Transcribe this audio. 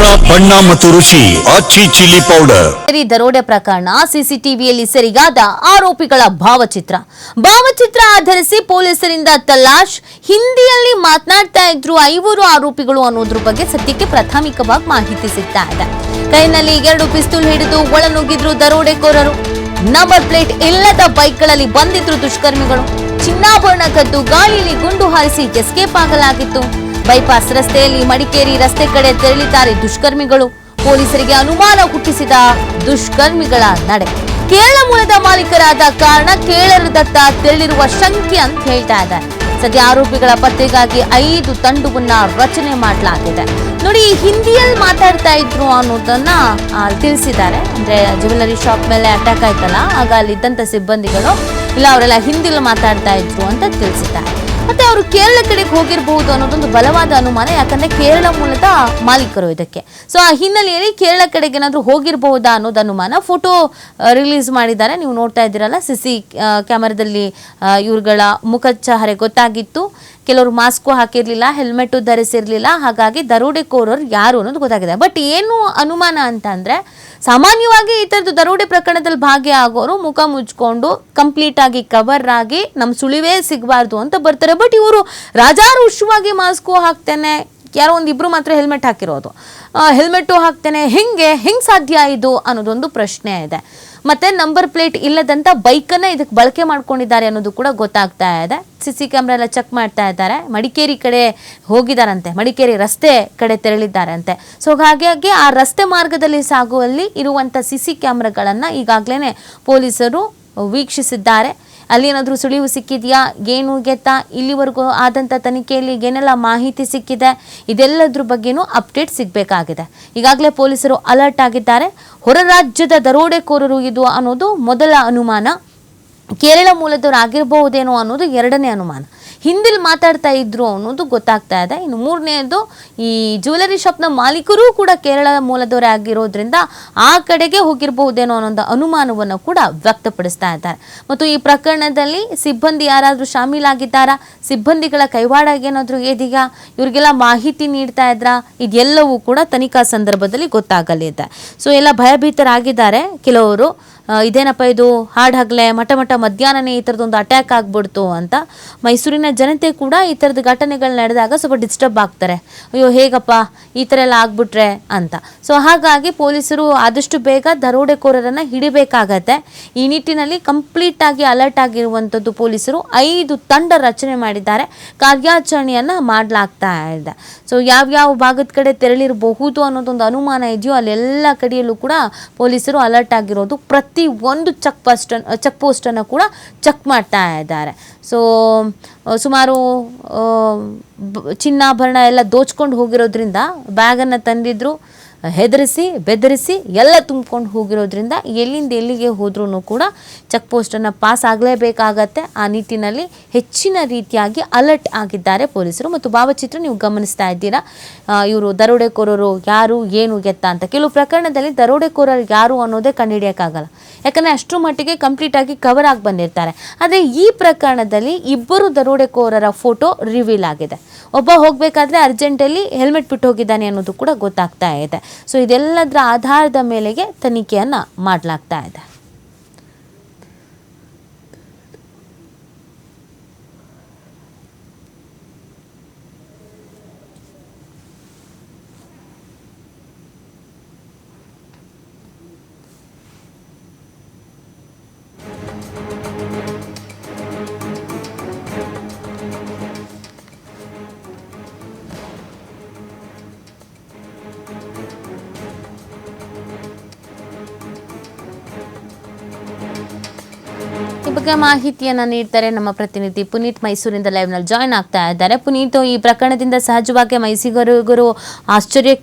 ಖಾರ ಬಣ್ಣ ಮತ್ತು ಚಿಲ್ಲಿ ಪೌಡರ್. ದರೋಡೆ ಪ್ರಕರಣ, ಸಿಸಿಟಿವಿಯಲ್ಲಿ ಸೆರೆಗಾದ ಆರೋಪಿಗಳ ಭಾವಚಿತ್ರ. ಭಾವಚಿತ್ರ ಆಧರಿಸಿ ಪೊಲೀಸರಿಂದ ತಲಾಶ್, ಹಿಂದಿಯಲ್ಲಿ ಮಾತನಾಡ್ತಾ ಇದ್ರು ಐವರು ಆರೋಪಿಗಳು ಅನ್ನೋದ್ರ ಬಗ್ಗೆ ಸದ್ಯಕ್ಕೆ ಪ್ರಾಥಮಿಕವಾಗಿ ಮಾಹಿತಿ ಸಿಗ್ತಾ ಇದೆ. ಕೈನಲ್ಲಿ ಎರಡು ಪಿಸ್ತೂಲ್ ಹಿಡಿದು ಒಳನುಗ್ಗಿದ್ರು ದರೋಡೆಕೋರರು. ನಂಬರ್ ಪ್ಲೇಟ್ ಇಲ್ಲದ ಬೈಕ್ಗಳಲ್ಲಿ ಬಂದಿದ್ರು ದುಷ್ಕರ್ಮಿಗಳು. ಚಿನ್ನಾಭರಣ ಕದ್ದು, ಗಾಳಿಯಲ್ಲಿ ಗುಂಡು ಹಾರಿಸಿ ಎಸ್ಕೇಪ್ ಆಗಲಾಗಿತ್ತು. ಬೈಪಾಸ್ ರಸ್ತೆಯಲ್ಲಿ ಮಡಿಕೇರಿ ರಸ್ತೆ ಕಡೆ ತೆರಳಿದ್ದಾರೆ ದುಷ್ಕರ್ಮಿಗಳು. ಪೊಲೀಸರಿಗೆ ಅನುಮಾನ ಹುಟ್ಟಿಸಿದ ದುಷ್ಕರ್ಮಿಗಳ ನಡೆ. ಕೇರಳ ಮೂಲದ ಮಾಲೀಕರಾದ ಕಾರಣ ಕೇರಳದತ್ತ ತೆರಳಿರುವ ಶಂಕೆ ಅಂತ ಹೇಳ್ತಾ ಇದ್ದಾರೆ. ಸದ್ಯ ಆರೋಪಿಗಳ ಪತ್ತೆಗಾಗಿ ಐದು ತಂಡವನ್ನ ರಚನೆ ಮಾಡಲಾಗಿದೆ. ನೋಡಿ ಹಿಂದಿಯಲ್ಲಿ ಮಾತಾಡ್ತಾ ಇದ್ರು ಅನ್ನೋದನ್ನ ತಿಳಿಸಿದ್ದಾರೆ. ಅಂದ್ರೆ ಜ್ಯುವೆಲ್ಲರಿ ಶಾಪ್ ಮೇಲೆ ಅಟ್ಯಾಕ್ ಆಯ್ತಲ್ಲ, ಆಗ ಅಲ್ಲಿ ಇದ್ದಂತ ಸಿಬ್ಬಂದಿಗಳು, ಇಲ್ಲ, ಅವರೆಲ್ಲ ಹಿಂದಿಯಲ್ಲಿ ಮಾತಾಡ್ತಾ ಇದ್ರು ಅಂತ ತಿಳಿಸಿದ್ದಾರೆ. ಮತ್ತೆ ಅವರು ಕೇರಳ ಕಡೆಗೆ ಹೋಗಿರಬಹುದು ಅನ್ನೋದೊಂದು ಬಲವಾದ ಅನುಮಾನ, ಯಾಕಂದ್ರೆ ಕೇರಳ ಮೂಲದ ಮಾಲೀಕರು ಇದಕ್ಕೆ. ಸೊ ಆ ಹಿನ್ನೆಲೆಯಲ್ಲಿ ಕೇರಳ ಕಡೆಗೆ ಏನಾದರೂ ಹೋಗಿರಬಹುದಾ ಅನ್ನೋದು ಅನುಮಾನ. ಫೋಟೋ ರಿಲೀಸ್ ಮಾಡಿದ್ದಾರೆ. ನೀವು ನೋಡ್ತಾ ಇದ್ದೀರಲ್ಲ, ಸಿಸಿ ಕ್ಯಾಮರಾದಲ್ಲಿ ಇವ್ರುಗಳ ಮುಖಚಹರೆ ಗೊತ್ತಾಗಿತ್ತು. ಕೆಲವರು ಮಾಸ್ಕು ಹಾಕಿರ್ಲಿಲ್ಲ ಹೆಲ್ಮೆಟ್ ಧರಿಸಿರ್ಲಿಲ್ಲ, ಹಾಗಾಗಿ ದರೋಡೆಕೋರರು ಯಾರು ಅನ್ನೋದು ಗೊತ್ತಾಗಿದೆ. ಬಟ್ ಏನು ಅನುಮಾನ ಅಂತ ಸಾಮಾನ್ಯವಾಗಿ ಈ ಥರದ್ದು ದರೋಡೆ ಪ್ರಕರಣದಲ್ಲಿ ಭಾಗಿಯಾಗೋರು ಮುಖ ಮುಚ್ಕೊಂಡು ಕಂಪ್ಲೀಟ್ ಆಗಿ ಕವರ್ ಆಗಿ ನಮ್ಮ ಸುಳಿವೇ ಸಿಗಬಾರ್ದು ಅಂತ ಬರ್ತಾರೆ. ಬಟ್ ಇವರು ರಾಜಾರುಷವಾಗಿ ಮಾಸ್ಕು ಹಾಕ್ತೇನೆ, ಯಾರೋ ಒಂದು ಇಬ್ರು ಮಾತ್ರ ಹೆಲ್ಮೆಟ್ ಹಾಕಿರೋದು. ಹೆಲ್ಮೆಟ್ಟು ಹಾಕ್ತೇನೆ, ಹೆಂಗೆ ಹೆಂಗೆ ಸಾಧ್ಯ ಇದು ಅನ್ನೋದೊಂದು ಪ್ರಶ್ನೆ ಇದೆ. ಮತ್ತೆ ನಂಬರ್ ಪ್ಲೇಟ್ ಇಲ್ಲದಂತ ಬೈಕನ್ನ ಇದಕ್ಕೆ ಬಳಕೆ ಮಾಡ್ಕೊಂಡಿದ್ದಾರೆ ಅನ್ನೋದು ಕೂಡ ಗೊತ್ತಾಗ್ತಾ ಇದೆ. ಸಿಸಿ ಕ್ಯಾಮ್ರಾ ಎಲ್ಲ ಚೆಕ್ ಮಾಡ್ತಾ ಇದ್ದಾರೆ. ಮಡಿಕೇರಿ ಕಡೆ ಹೋಗಿದಾರಂತೆ ಮಡಿಕೇರಿ ರಸ್ತೆ ಕಡೆ ತೆರಳಿದ್ದಾರಂತೆ. ಸೊ ಹಾಗಾಗಿ ಆ ರಸ್ತೆ ಮಾರ್ಗದಲ್ಲಿ ಸಾಗುವಲ್ಲಿ ಇರುವಂತ ಸಿಸಿ ಕ್ಯಾಮ್ರಾಗಳನ್ನ ಈಗಾಗಲೇ ಪೊಲೀಸರು ವೀಕ್ಷಿಸಿದ್ದಾರೆ. ಅಲ್ಲಿ ಏನಾದರೂ ಸುಳಿವು ಸಿಕ್ಕಿದೆಯಾ? ಏನು ಗೆತ್ತಾ ಇಲ್ಲಿವರೆಗೂ ಆದಂಥ ತನಿಖೆಯಲ್ಲಿ ಏನೆಲ್ಲ ಮಾಹಿತಿ ಸಿಕ್ಕಿದೆ? ಇದೆಲ್ಲದ್ರ ಬಗ್ಗೆನೂ ಅಪ್ಡೇಟ್ ಸಿಗಬೇಕಾಗಿದೆ. ಈಗಾಗಲೇ ಪೊಲೀಸರು ಅಲರ್ಟ್ ಆಗಿದ್ದಾರೆ. ಹೊರ ರಾಜ್ಯದ ದರೋಡೆಕೋರರು ಇದು ಅನ್ನೋದು ಮೊದಲ ಅನುಮಾನ. ಕೇರಳ ಮೂಲದವರಾಗಿರಬಹುದೇನೋ ಅನ್ನೋದು ಎರಡನೇ ಅನುಮಾನ. ಹಿಂದಿಲ್ ಮಾತಾಡ್ತಾ ಇದ್ರು ಅನ್ನೋದು ಗೊತ್ತಾಗ್ತಾ ಇದೆ. ಇನ್ನು ಮೂರನೇದು ಈ ಜ್ಯುವೆಲರಿ ಶಾಪ್ನ ಮಾಲೀಕರು ಕೂಡ ಕೇರಳ ಮೂಲದವರೇ ಆಗಿರೋದ್ರಿಂದ ಆ ಕಡೆಗೆ ಹೋಗಿರಬಹುದೇನೋ ಅನ್ನೋ ಅನುಮಾನವನ್ನು ಕೂಡ ವ್ಯಕ್ತಪಡಿಸ್ತಾ ಇದ್ದಾರೆ. ಮತ್ತು ಈ ಪ್ರಕರಣದಲ್ಲಿ ಸಿಬ್ಬಂದಿ ಯಾರಾದರೂ ಶಾಮೀಲಾಗಿದ್ದಾರಾ? ಸಿಬ್ಬಂದಿಗಳ ಕೈವಾಡ ಏನಾದರೂ ಇದೆಯಾ? ಇವರಿಗೆಲ್ಲ ಮಾಹಿತಿ ನೀಡ್ತಾ ಇದ್ರಾ? ಇದೆಲ್ಲವೂ ಕೂಡ ತನಿಖಾ ಸಂದರ್ಭದಲ್ಲಿ ಗೊತ್ತಾಗಲಿದೆ. ಸೊ, ಎಲ್ಲ ಭಯಭೀತರಾಗಿದ್ದಾರೆ ಕೆಲವರು. ಇದೇನಪ್ಪ ಇದು ಹಾಡ್ ಹಗ್ಲೆ, ಮಠ ಮಠ ಮಧ್ಯಾಹ್ನನೇ ಈ ಥರದೊಂದು ಅಟ್ಯಾಕ್ ಆಗ್ಬಿಡ್ತು ಅಂತ ಮೈಸೂರಿನ ಜನತೆ ಕೂಡ ಈ ಥರದ ಘಟನೆಗಳು ನಡೆದಾಗ ಸ್ವಲ್ಪ ಡಿಸ್ಟರ್ಬ್ ಆಗ್ತಾರೆ. ಅಯ್ಯೋ, ಹೇಗಪ್ಪ? ಈ ಥರ ಎಲ್ಲ ಆಗ್ಬಿಟ್ರೆ ಅಂತ. ಸೊ ಹಾಗಾಗಿ ಪೊಲೀಸರು ಆದಷ್ಟು ಬೇಗ ದರೋಡೆಕೋರರನ್ನು ಹಿಡಿಬೇಕಾಗತ್ತೆ. ಈ ನಿಟ್ಟಿನಲ್ಲಿ ಕಂಪ್ಲೀಟ್ ಆಗಿ ಅಲರ್ಟ್ ಆಗಿರುವಂಥದ್ದು ಪೊಲೀಸರು ಐದು ತಂಡ ರಚನೆ ಮಾಡಿದ್ದಾರೆ. ಕಾರ್ಯಾಚರಣೆಯನ್ನು ಮಾಡಲಾಗ್ತಾ ಇದೆ. ಸೊ ಯಾವ್ಯಾವ ಭಾಗದ ಕಡೆ ತೆರಳಿರಬಹುದು ಅನ್ನೋದೊಂದು ಅನುಮಾನ ಇದೆಯೋ ಅಲ್ಲೆಲ್ಲ ಕಡೆಯಲ್ಲೂ ಕೂಡ ಪೊಲೀಸರು ಅಲರ್ಟ್ ಆಗಿರೋದು ಪ್ರತಿ ಒಂದು ಚೆಕ್ ಪೋಸ್ಟ್ ಚೆಕ್ ಪೋಸ್ಟನ್ನು ಕೂಡ ಚೆಕ್ ಮಾಡ್ತಾ ಇದ್ದಾರೆ. ಸೊ ಸುಮಾರು ಚಿನ್ನಾಭರಣ ಎಲ್ಲ ದೋಚ್ಕೊಂಡು ಹೋಗಿರೋದ್ರಿಂದ ಬ್ಯಾಗನ್ನು ತಂದಿದ್ರು. ಹೆದರಿಸಿ, ಬೆದರಿಸಿ ಎಲ್ಲ ತುಂಬ್ಕೊಂಡು ಹೋಗಿರೋದ್ರಿಂದ ಎಲ್ಲಿಂದ ಎಲ್ಲಿಗೆ ಹೋದ್ರೂ ಕೂಡ ಚೆಕ್ ಪೋಸ್ಟನ್ನು ಪಾಸ್ ಆಗಲೇಬೇಕಾಗತ್ತೆ. ಆ ನಿಟ್ಟಿನಲ್ಲಿ ಹೆಚ್ಚಿನ ರೀತಿಯಾಗಿ ಅಲರ್ಟ್ ಆಗಿದ್ದಾರೆ ಪೊಲೀಸರು ಮತ್ತು ಭಾವಚಿತ್ರ ನೀವು ಗಮನಿಸ್ತಾ ಇದ್ದೀರಾ. ಇವರು ದರೋಡೆಕೋರರು ಯಾರು, ಏನು ಗೆತ್ತ ಅಂತ. ಕೆಲವು ಪ್ರಕರಣದಲ್ಲಿ ದರೋಡೆಕೋರರು ಯಾರು ಅನ್ನೋದೇ ಕಂಡುಹಿಡಿಯೋಕ್ಕಾಗಲ್ಲ. ಯಾಕಂದರೆ ಅಷ್ಟರ ಮಟ್ಟಿಗೆ ಕಂಪ್ಲೀಟಾಗಿ ಕವರ್ ಆಗಿ ಬಂದಿರ್ತಾರೆ. ಆದರೆ ಈ ಪ್ರಕರಣದಲ್ಲಿ ಇಬ್ಬರು ದರೋಡೆಕೋರರ ಫೋಟೋ ರಿವೀಲ್ ಆಗಿದೆ. ಒಬ್ಬ ಹೋಗಬೇಕಾದ್ರೆ ಅರ್ಜೆಂಟಲ್ಲಿ ಹೆಲ್ಮೆಟ್ ಬಿಟ್ಟು ಹೋಗಿದ್ದಾನೆ ಅನ್ನೋದು ಕೂಡ ಗೊತ್ತಾಗ್ತಾ ಇದೆ. ಸೊ ಇದೆಲ್ಲದರ ಆಧಾರದ ಮೇಲೆಗೆ ತನಿಖೆಯನ್ನು ಮಾಡಲಾಗ್ತಾ ಇದೆ. ಈ ಬಗ್ಗೆ ಮಾಹಿತಿಯನ್ನ ನೀಡ್ತಾರೆ ನಮ್ಮ ಪ್ರತಿನಿಧಿ. ಪುನೀತ್ ಮೈಸೂರಿಂದ ಲೈವ್ನಲ್ಲಿ ಜಾಯ್ನ್ ಆಗ್ತಾ ಇದ್ದಾರೆ. ಪುನೀತ್ ಈ ಪ್ರಕರಣದಿಂದ ಸಹಜವಾಗಿ ಮೈಸೂರಿಗರು ಆಶ್ಚರ್ಯಕ್ಕೆ